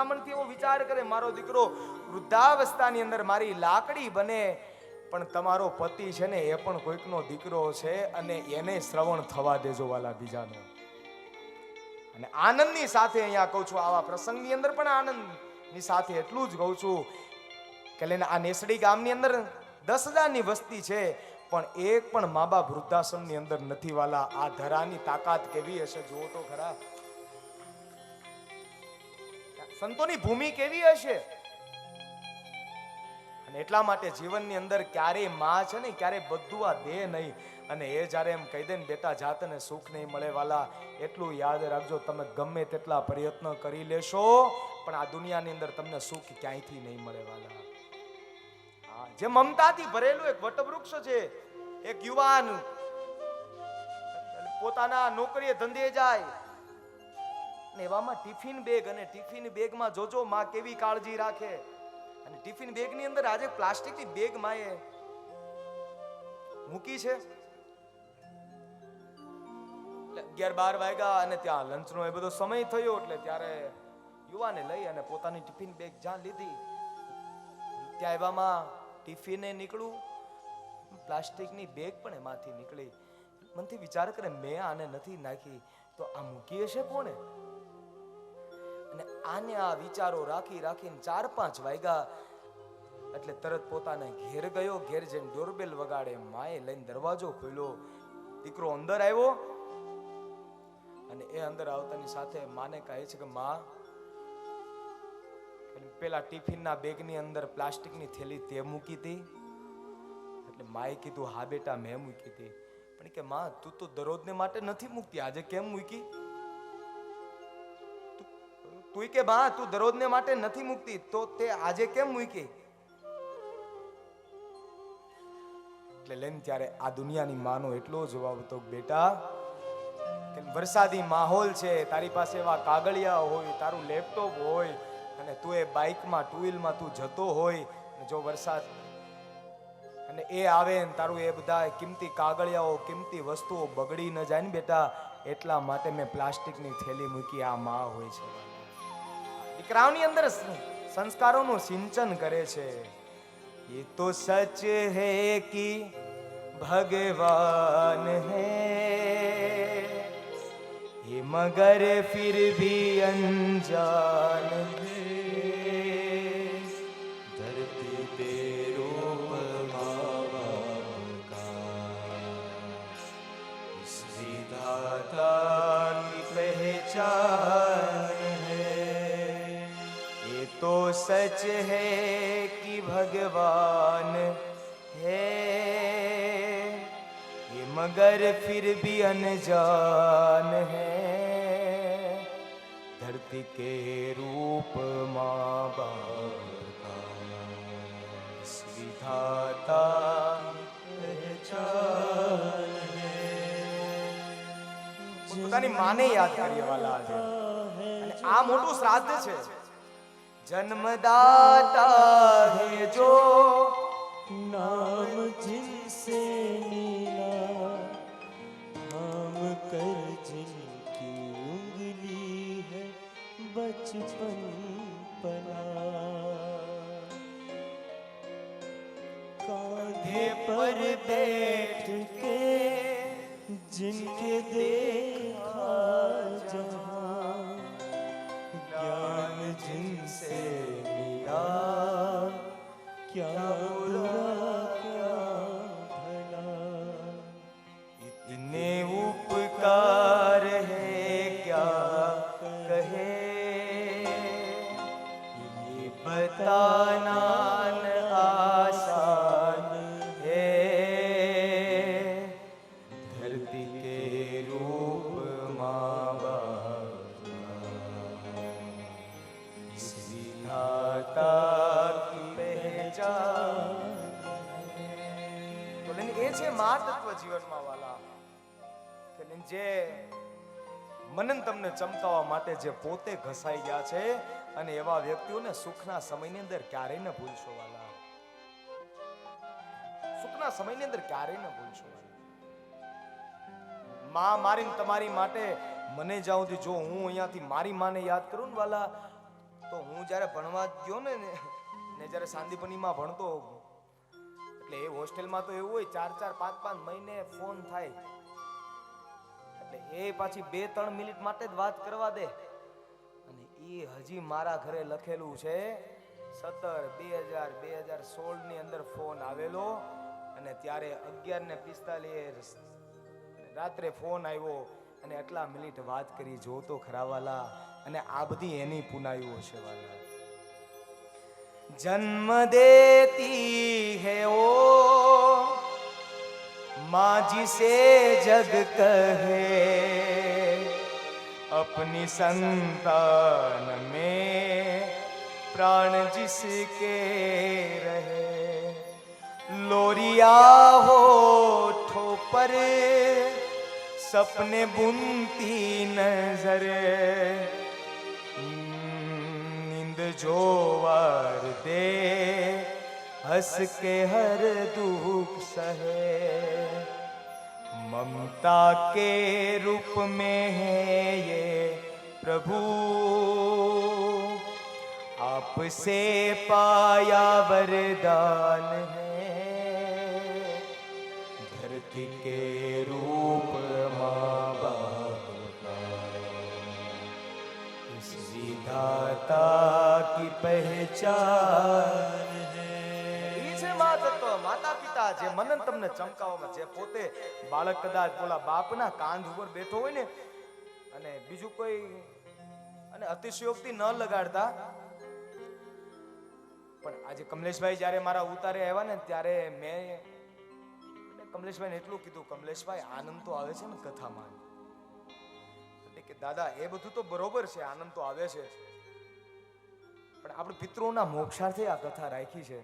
બ્રાહ્મણથી એવો વિચાર કરે, મારો દીકરો વૃદ્ધાવસ્થાની અંદર મારી લાકડી બને, પણ તમારો પતિ છે ને એ પણ કોઈકનો દીકરો છે અને એને શ્રવણ થવા દેજો વાલા બીજાનો. અને આનંદની સાથે અહીંયા કહું છું, આવા પ્રસંગની અંદર પણ આનંદની સાથે એટલું જ કહું છું કે લઈને આ નેસડી ગામની અંદર દસ હજારની વસ્તી છે, પણ એક પણ મા બાપ વૃદ્ધાશ્રમની અંદર નથી વાલા. આ ધરાની તાકાત કેવી હશે? જુઓ તો ખરા. સંતોની ભૂમિ કેવી હશે? અને એટલા માટે જીવનની અંદર ક્યારેયમાં છે ને ક્યારેય બધું આ દે નહીં. અને એ જ્યારે એમ કહી દે ને, બેટા, જાતને સુખ નહીં મળે વાલા, એટલું યાદ રાખજો, તમે ગમે તેટલા પ્રયત્ન કરી લેશો, પણ આ દુનિયાની અંદર તમને સુખ ક્યાંયથી નહીં મળે વાલા. જે મમતાથી ભરેલું એક વટવૃક્ષ છે, એક યુવાન. પોતાના નોકરીએ ધંધે જાય. ને એવામાં ટિફિન બેગ અને ટિફિન બેગમાં જોજો માં કેવી કાળજી રાખે. અને ટિફિન બેગની અંદર આજે પ્લાસ્ટિકની બેગ માએ મૂકી છે. અગિયાર બાર વાગ્યા અને ત્યાં લંચનો એ બધો સમય થયો એટલે ત્યારે યુવાને લઈ અને પોતાની ટિફિન બેગ જ્યાં લીધી. ત્યાં એવામાં ટિફિને નીકળું પ્લાસ્ટિકની બેગ પણ એમાંથી નીકળી. મનથી વિચાર કરે, મેં આને નથી નાખી. તો આ મૂકી હશે કોણે? અને આને આ વિચારો રાખી રાખીને ચાર પાંચ વાગ્યા. એટલે તરત પોતાના ઘેર ગયો, ઘેર જઈને ડોરબેલ વગાડે માએ લઈને દરવાજો ખોલ્યો. દીકરો અંદર આવ્યો અને એ અંદર આવતાની સાથે માને કહે છે કે, માં પેલા ટિફિનના બેગની અંદર પ્લાસ્ટિકની થેલી તે મૂકી હતી એટલે માએ કીધું, હા બેટા, મેં મૂકી હતી પણ કે, માં, તું તો દરરોજને માટે નથી મૂકતી, આજે કેમ મૂકી? તું કે બા તું દરરોજને માટે નથી મૂકતી, તો તે આજે કેમ મૂકી? એટલે લઈને ત્યારે આ દુનિયાની માનો એટલો જવાબ હતો બેટા, કે વરસાદી માહોલ છે, તારી પાસે એવા કાગળિયા હોય, તારું લેપટોપ હોય, અને તું એ બાઇકમાં, ટુ વ્હીલમાં તું જતો હોય જો વરસાદ અને એ આવે ને તારું એ બધા કિંમતી કાગળિયાઓ, કિંમતી વસ્તુઓ બગડી ન જાય ને બેટા, એટલા માટે મેં પ્લાસ્ટિકની થેલી મૂકી, આ માં હોય છે. દીકરાઓની અંદર સ- સંસ્કારોનું સિંચન કરે છે ये तो सच है कि भगवान है ये मगर फिर भी अनजान सच है कि भगवान है ये मगर फिर भी अनजान है धरती के रूप माँ बाप का इस विधाता पहचान है પોતાની માને યાદ કરીએ વાલા આજે અને આ મોટું શ્રાદ્ધ છે जन्मदाता है जो नाम जिनसे मिला नाम कर जिनकी उंगली है, बचपन पना। कांधे पर बैठ के जिनके देख जिनसे मिला क्या विधाता की पहचान તો લઈને એ છે મા તત્વ જીવનમાં વાલા કે લઈને જે મનન તમને ચમકાવવા માટે જે પોતે ઘસાઈ ગયા છે અને એવા વ્યક્તિઓને સુખના સમયની અંદર ક્યારેય ન ભૂલશો વાલા સુખના સમયની અંદર ક્યારેય ન ભૂલશો વાલા માં મારી ને તમારી માટે મને જ્યાં સુધી જો હું અહીંયાથી મારી માને યાદ કરું ને વાલા તો હું જ્યારે ભણવા ગયો ને ને જ્યારે સાંદીપનીમાં ભણતો એટલે એ હોસ્ટેલમાં તો એવું હોય, ચાર ચાર, પાંચ પાંચ મહિને ફોન થાય. એટલે એ પાછી બે, ત્રણ મિનિટ માટે જ વાત કરવા દે. અને એ હજી મારા ઘરે લખેલું છે, સત્તર, બે હજાર બે હજાર સોળની અંદર ફોન આવેલો, અને ત્યારે અગિયાર ને પિસ્તાલીસ, રાત્રે ફોન આવ્યો, અને આટલા મિનિટ વાત કરી, જોતો ખરાવાલા અને આ બધી એની પુનાઈઓ છે વાલા જન્મ દેતી है ओ माँ जिसे जग कहे अपनी संतान में प्राण जिसके रहे लोरिया हो पर सपने बुनती नजर नींद जो वार दे हंस के हर दुख सहे ममता के रूप में है ये प्रभु आपसे पाया वरदान है धरती के रूप माँ बाप का इस विधाता પહેચાન માતા પિતા જે મનન તમને ચમકાવવામાં, જે પોતે બાળક કદાચ બોલા બાપના કાંધ ઉપર બેઠો હોય ને, અને બીજું કોઈ અતિશયોક્તિ ન લગાડતા. પણ આજે કમલેશભાઈ જ્યારે મારા ઉતારે આવ્યા ને, ત્યારે મેં કમલેશભાઈને એટલું કીધું, કમલેશભાઈ, આનંદ તો આવે છે ને કથામાં. દાદા, એ બધું તો બરોબર છે, આનંદ તો આવે છે. પણ આપણે પિતૃઓના મોક્ષાર્થે આ કથા રાખી છે.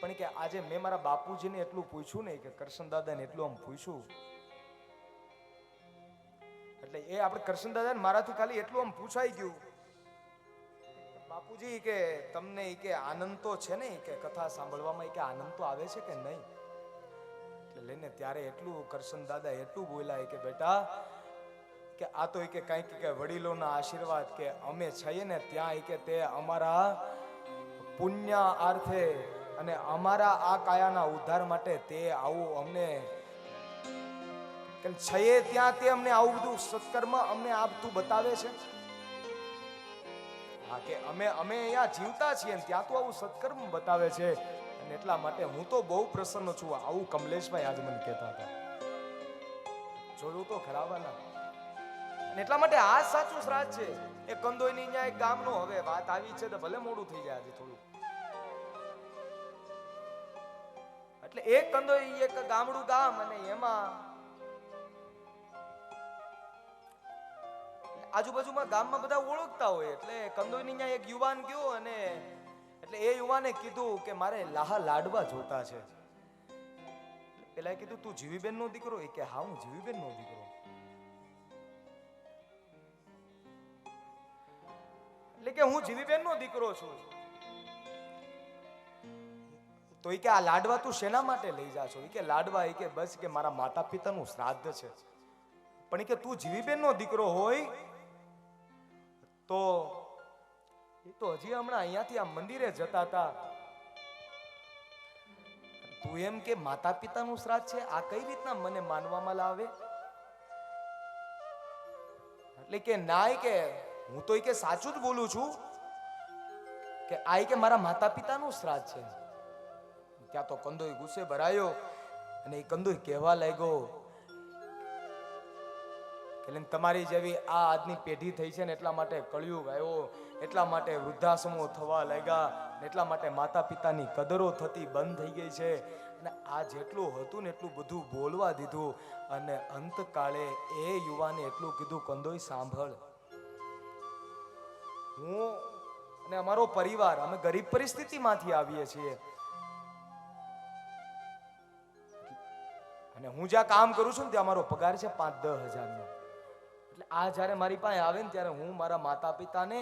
પણ કે આજે મેં મારા બાપુજીને એટલું પૂછ્યું ને કે કરશન દાદાને એટલું આમ પૂછ્યું. એટલે એ આપણે કરશન દાદાને મારાથી ખાલી એટલું આમ પૂછાઈ ગયું. બાપુજી કે તમને કે આનંદ તો છે ને કે કથા સાંભળવામાં કે આનંદ તો આવે છે કે નહીં? એટલે લઈને ત્યારે એટલું કરશન દાદા એટલું બોલ્યા કે બેટા કે આ તો કે કંઈક કે વડીલોના આશીર્વાદ કે અમે છીએ ને ત્યાં કે તે અમારા પુણ્ય આર્થે અને અમારા આ કાયાના ઉદ્ધાર માટે તે આવું અમને કેમ છીએ ત્યાં તે અમને આવું બધું સત્કર્મ અમને આપતું બતાવે છે? હા, કે અમે અમે અહીંયા જીવતા છીએ ને ત્યાં તો આવું સત્કર્મ બતાવે છે. અને એટલા માટે હું તો બહુ પ્રસન્ન છું. આવું કમલેશભાઈ આજ મને કહેતા હતા. જોયું તો ખરાબાના અને એટલા માટે આ સાચું શ્રાદ્ધ છે. એ કંદોઈની અહીંયા એક ગામનો હવે વાત આવી છે તો ભલે મોડું થઈ જાય આજે થોડું. એટલે એક કંદોઈ એક ગામડું ગામ અને એમાં આજુબાજુમાં ગામમાં બધા ઓળખતા હોય. એટલે કંદોઈની અહીંયા એક યુવાન ગયો અને એટલે એ યુવાને કીધું કે મારે લાહા લાડવા જોતા છે. પેલા કીધું, તું જીવીબેન નો દીકરો? એ કે, હા, હું જીવીબેન નો દીકરો. કે હું જીવીબેન નો દીકરો છું. તો એ કે આ લાડવા તું શેના માટે લઈ જા છો? એ કે લાડવા એ કે બસ કે મારા માતા પિતાનું શ્રાદ્ધ છે. પણ એ કે તું જીવીબેન નો દીકરો હોય તો એ તો હજી હમણાં અહીંયાથી આ મંદિરે જતા હતા. તું એમ કે માતા પિતાનું શ્રાદ્ધ છે, આ કઈ રીતના મને માનવામાં લાવે? એટલે કે ના કે હું તો કે સાચું જ બોલું છું કે આ કે મારા માતા પિતાનું શ્રાદ્ધ છે. ત્યાં તો કંદોઈ ગુસ્સે ભરાયો અને એ કંદોઈ કહેવા લાગ્યો એટલે તમારી જેવી આ આજની પેઢી થઈ છે ને એટલા માટે કળિયુગ આવ્યો, એટલા માટે વૃદ્ધાશ્રમો થવા લાગ્યા એટલા માટે માતા પિતાની કદરો થતી બંધ થઈ ગઈ છે. અને આ જેટલું હતું ને એટલું બધું બોલવા દીધું અને અંતકાળે એ યુવાને એટલું કીધું કંદોઈ સાંભળ. હું અને અમારો પરિવાર, અમે ગરીબ પરિસ્થિતિમાંથી આવીએ છીએ. અને હું જ્યાં કામ કરું છું ને ત્યાં મારો પગાર છે પાંચ દસ હજારનો. એટલે આ જ્યારે મારી પાસે આવે ને ત્યારે હું મારા માતા પિતાને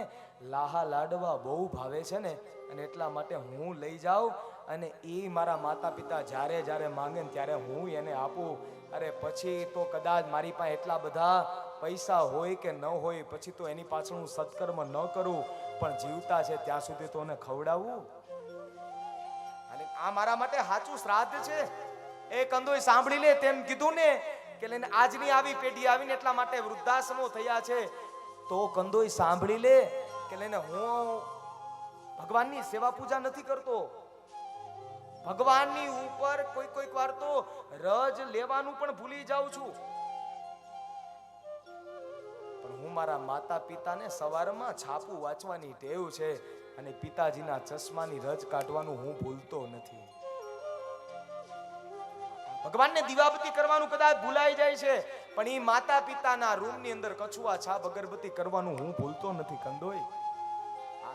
લાહા લાડવા બહુ ભાવે છે ને, અને એટલા માટે હું લઈ જાઉં અને એ મારા માતા પિતા જ્યારે જ્યારે માંગે ને ત્યારે હું એને આપું. અરે પછી તો કદાચ મારી પાસે એટલા બધા પૈસા હોય કે ન હોય, પછી તો એની પાછળ હું સત્કર્મ ન કરું, પણ જીવતા છે ત્યાં સુધી તો એને ખવડાવવું અને આ મારા માટે સાચું શ્રાદ્ધ છે. એ કંદોય સાંભળી લે તેમ કીધું ને કે લઈને આજની આવી પેઢી આવીને એટલા માટે વૃદ્ધાશ્રમો થયા છે. તો કંદોય સાંભળી લે કે લઈને હું ભગવાનની સેવા પૂજા નથી કરતો. ભગવાનની ઉપર કોઈ કોઈક વાર તો રજ લેવાનું પણ ભૂલી જાઉં છું. મારા માતા પિતાને સવારમાં છાપું વાંચવાની ટેવ છે અને પિતાજીના ચશ્માની રજ કાઢવાનું હું ભૂલતો નથી. ભગવાનને દીવાબત્તી કરવાનું કદાચ ભૂલાઈ જાય છે, પણ એ માતા પિતાના રૂમની અંદર કછુઆ છાપ અગરબત્તી કરવાનું હું ભૂલતો નથી કંદોય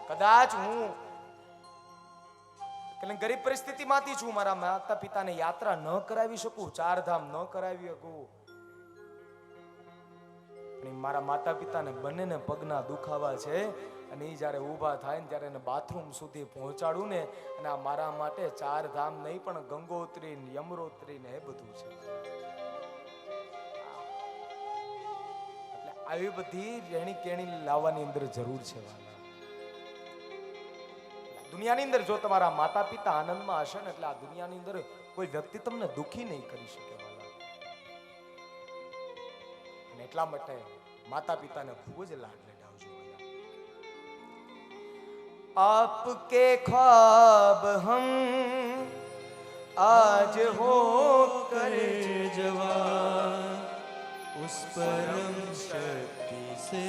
કદાચ હું એટલે ગરીબ પરિસ્થિતિમાંથી છું, મારા માતા પિતાને યાત્રા ન કરાવી શકું ચાર ધામ ન કરાવી શકું. પણ મારા માતા પિતાને બંનેને પગના દુખાવા છે. અને એ જ્યારે ઊભા થાય ને ત્યારે એને બાથરૂમ સુધી પહોંચાડું ને, અને આ મારા માટે ચાર ધામ નહીં, પણ ગંગોત્રી ને યમરોત્રી ને એ બધું છે. આવી બધી રહેણી કેણી લાવવાની અંદર જરૂર છે દુનિયાની અંદર જો તમારા માતા પિતા આનંદમાં હશે ને, એટલે આ દુનિયાની અંદર કોઈ વ્યક્તિ તમને દુખી નહીં કરી શકે. એટલા માટે માતા પિતાને ખૂબ જ લાડ લડાવજો વાલા આપકે ખ્વાબ હમ આજ હો कर जवान उस परम शक्ति से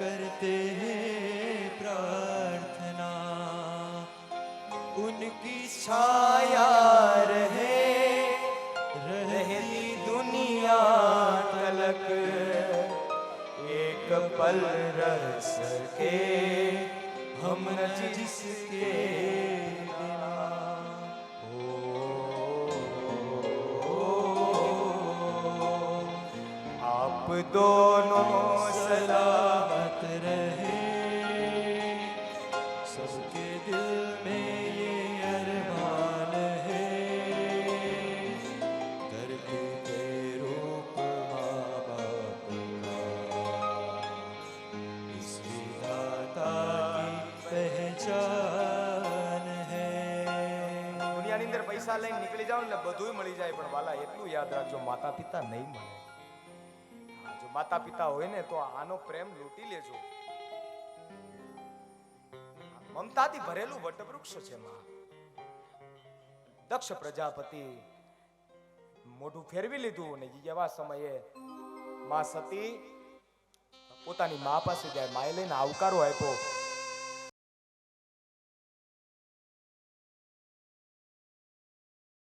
करते हैं प्रार्थना उनकी छाया पल रह सके हम न जिसके आप दोनों सलामत सलामत रहे सबके दिल में ये अरमान है જાવ એટલે બધું મળી જાય. પણ વાલા, એટલું યાદ રાખજો માતા પિતા નહીં મળે. જો માતા પિતા હોય ને, તો આનો પ્રેમ લૂંટી લેજો. મમતાથી ભરેલું વટવૃક્ષ છે, માં. દક્ષ પ્રજાપતિ મોઢું ફેરવી લીધું અને એવા સમયે માં સતી પોતાની મા પાસે જાય, માએ લઈને આવકારો આપ્યો.